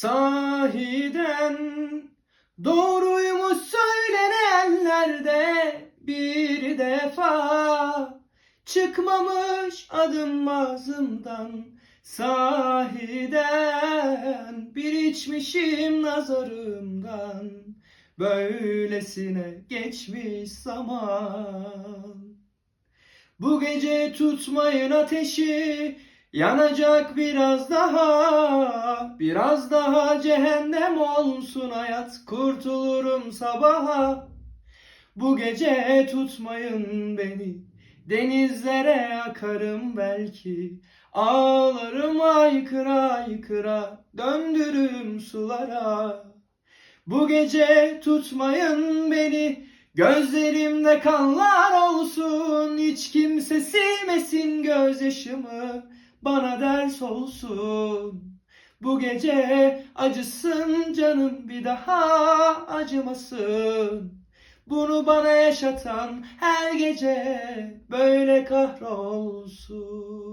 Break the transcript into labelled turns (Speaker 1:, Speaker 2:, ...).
Speaker 1: Sahiden doğruymuş söylenenlerde bir defa çıkmamış adım ağzımdan. Sahiden bir içmişim nazarımdan. Böylesine geçmiş zaman. Bu gece tutmayın ateşi Yanacak biraz daha, biraz daha cehennem olsun hayat, kurtulurum sabaha. Bu gece tutmayın beni, denizlere akarım belki. Ağlarım aykıra aykıra, döndürüm sulara. Bu gece tutmayın beni, gözlerimde kanlar olsun. Hiç kimse silmesin gözyaşımı, bana ders olsun. Bu gece acısın canım bir daha acımasın. Bunu bana yaşatan her gece böyle kahrolsun.